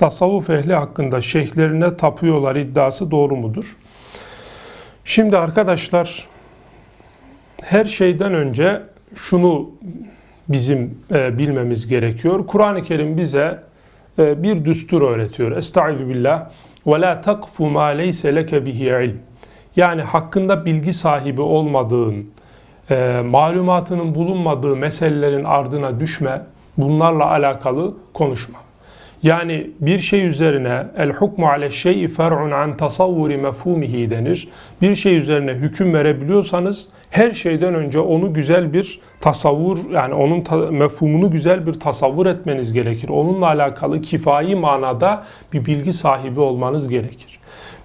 tasavvuf ehli hakkında şeyhlerine tapıyorlar iddiası doğru mudur? Şimdi arkadaşlar her şeyden önce şunu bizim e, bilmemiz gerekiyor. Kur'an-ı Kerim bize e, bir düstur öğretiyor. Estaizu billah ve la takfu ma leyse leke bihi ilm. Yani hakkında bilgi sahibi olmadığın, e, malumatının bulunmadığı meselelerin ardına düşme, bunlarla alakalı konuşma. Yani bir şey üzerine el hukmu ale şey'i fer'un an tasavvuri mefhumihi denir. Bir şey üzerine hüküm verebiliyorsanız her şeyden önce onu güzel bir tasavvur yani onun ta- mefhumunu güzel bir tasavvur etmeniz gerekir. Onunla alakalı kifayi manada bir bilgi sahibi olmanız gerekir.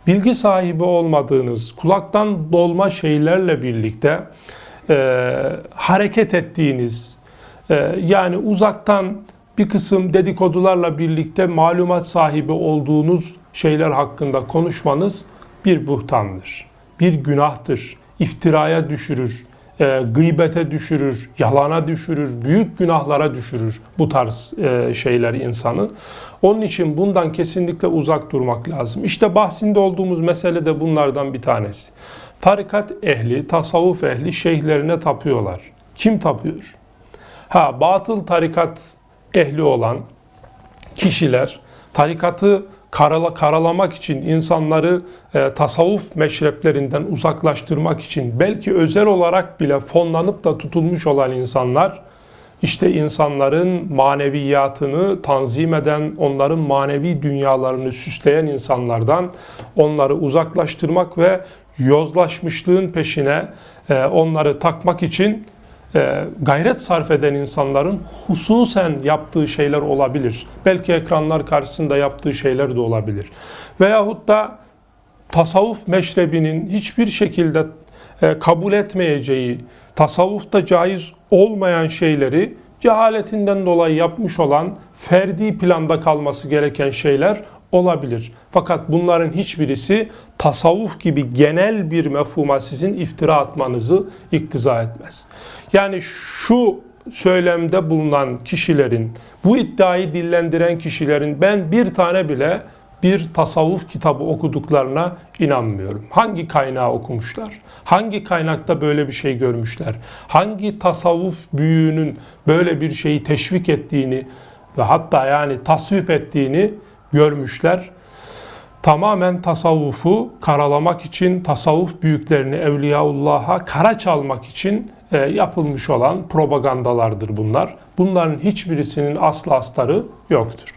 Bilgi sahibi olmadığınız kulaktan dolma şeylerle birlikte e, hareket ettiğiniz e, yani uzaktan bir kısım dedikodularla birlikte malumat sahibi olduğunuz şeyler hakkında konuşmanız bir buhtandır. Bir günahtır. iftiraya düşürür, e, gıybete düşürür, yalana düşürür, büyük günahlara düşürür bu tarz e, şeyler insanı. Onun için bundan kesinlikle uzak durmak lazım. İşte bahsinde olduğumuz mesele de bunlardan bir tanesi. Tarikat ehli, tasavvuf ehli şeyhlerine tapıyorlar. Kim tapıyor? Ha batıl tarikat ehli olan kişiler tarikatı karala, karalamak için insanları e, tasavvuf meşreplerinden uzaklaştırmak için belki özel olarak bile fonlanıp da tutulmuş olan insanlar işte insanların maneviyatını tanzim eden, onların manevi dünyalarını süsleyen insanlardan onları uzaklaştırmak ve yozlaşmışlığın peşine e, onları takmak için gayret sarf eden insanların hususen yaptığı şeyler olabilir. Belki ekranlar karşısında yaptığı şeyler de olabilir. Veyahut da tasavvuf meşrebinin hiçbir şekilde e, kabul etmeyeceği, tasavvufta caiz olmayan şeyleri cehaletinden dolayı yapmış olan ferdi planda kalması gereken şeyler olabilir. Fakat bunların hiçbirisi tasavvuf gibi genel bir mefhuma sizin iftira atmanızı iktiza etmez. Yani şu söylemde bulunan kişilerin, bu iddiayı dillendiren kişilerin ben bir tane bile bir tasavvuf kitabı okuduklarına inanmıyorum. Hangi kaynağı okumuşlar? Hangi kaynakta böyle bir şey görmüşler? Hangi tasavvuf büyüğünün böyle bir şeyi teşvik ettiğini ve hatta yani tasvip ettiğini görmüşler? Tamamen tasavvufu karalamak için, tasavvuf büyüklerini Evliyaullah'a kara çalmak için e, yapılmış olan propagandalardır bunlar. Bunların hiçbirisinin aslı astarı yoktur.